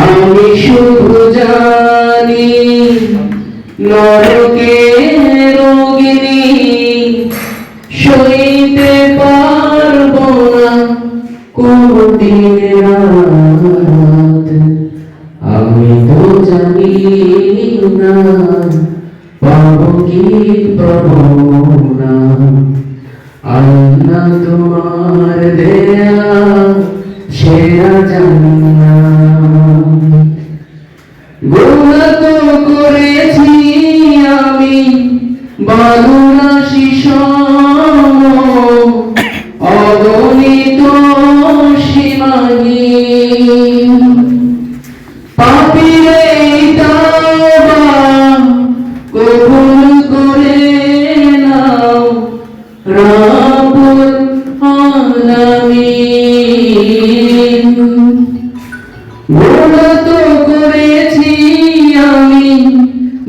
আমি শুধু জানি নরকে রোগিনী সইতে পারব না কোনদিন রাত। আমি তো জানি না, পাবো কি পাবো না। আল্লাহ তোমার দেয়া সেরা গুণা তো করেছি আমি বালুনা শিশম অগণিত পাপিরে তাওবা কবুল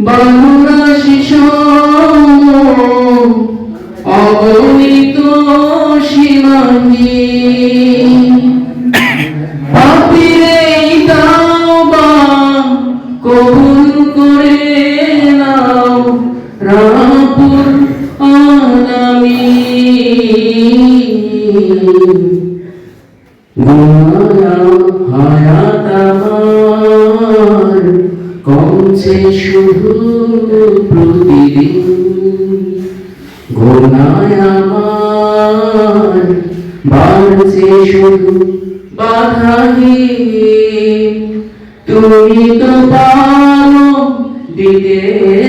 বাংলা শিশু অগণিত সীমাহীন পাপিরে তাওবা কবুল করে নাও রাবুল আলামিন গুনায়া হায়াত কমছে শুধু প্রতিদিন। গুনায় আমার, বাড়ছে শুধু তুমি তো পারো দিতে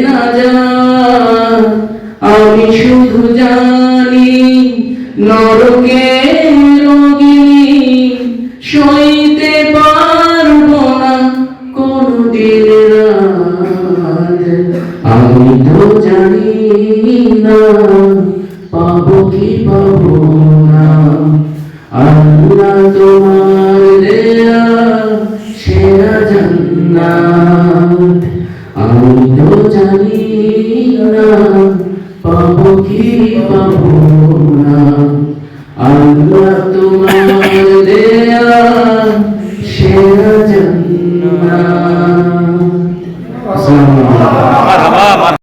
না যা, আমি শুধু জানি নরকে রোগিনী আমি তো জানি না, পাবো কি পাবো না। আমরা তোমার দেয়া সেরা জান্নাত। আমি তো জানি না, পাবো কি পাবো না। আমরা তোমার দেয়া সেরা জান্নাত। আসসালামু আলাইকুম আমার